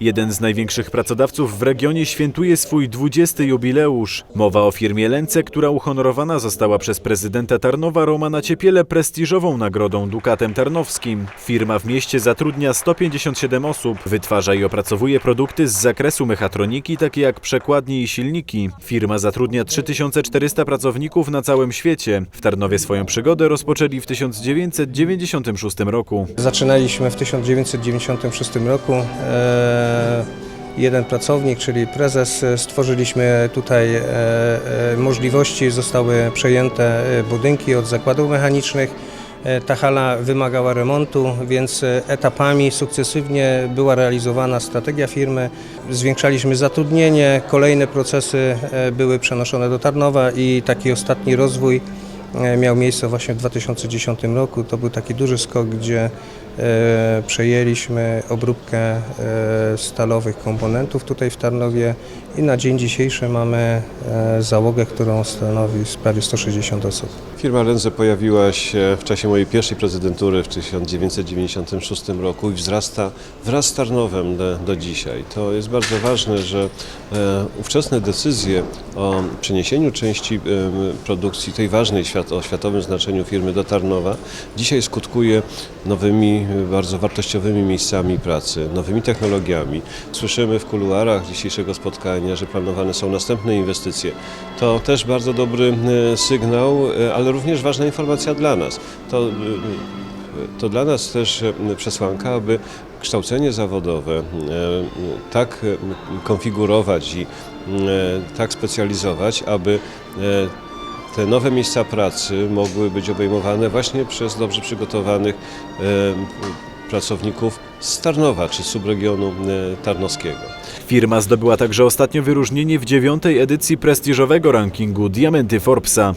Jeden z największych pracodawców w regionie świętuje swój 20. jubileusz. Mowa o firmie Lence, która uhonorowana została przez prezydenta Tarnowa Romana Ciepiele prestiżową nagrodą Dukatem Tarnowskim. Firma w mieście zatrudnia 157 osób, wytwarza i opracowuje produkty z zakresu mechatroniki, takie jak przekładnie i silniki. Firma zatrudnia 3400 pracowników na całym świecie. W Tarnowie swoją przygodę rozpoczęli w 1996 roku. Zaczynaliśmy w 1996 roku. E, Jeden pracownik, czyli prezes, stworzyliśmy tutaj e, e, możliwości, zostały przejęte e, budynki od zakładów mechanicznych. Ta hala wymagała remontu, więc etapami sukcesywnie była realizowana strategia firmy. Zwiększaliśmy zatrudnienie, kolejne procesy były przenoszone do Tarnowa i taki ostatni rozwój miał miejsce właśnie w 2010 roku. To był taki duży skok, gdzie przejęliśmy obróbkę e, stalowych komponentów tutaj w Tarnowie i na dzień dzisiejszy mamy e, załogę, którą stanowi prawie 160 osób. Firma Lenze pojawiła się w czasie mojej pierwszej prezydentury w 1996 roku i wzrasta wraz z Tarnowem do, do dzisiaj. To jest bardzo ważne, że e, ówczesne decyzje o przeniesieniu części e, produkcji tej ważnej świat, o światowym znaczeniu firmy do Tarnowa dzisiaj skutkuje nowymi, e, bardzo wartościowymi miejscami pracy, nowymi technologiami. Słyszymy w kuluarach dzisiejszego spotkania, że planowane są następne inwestycje. To też bardzo dobry e, sygnał, e, ale również ważna informacja dla nas. To, to dla nas też przesłanka, aby kształcenie zawodowe tak konfigurować i tak specjalizować, aby te nowe miejsca pracy mogły być obejmowane właśnie przez dobrze przygotowanych e, pracowników z Tarnowa czy subregionu e, tarnowskiego. Firma zdobyła także ostatnio wyróżnienie w dziewiątej edycji prestiżowego rankingu Diamenty Forbesa.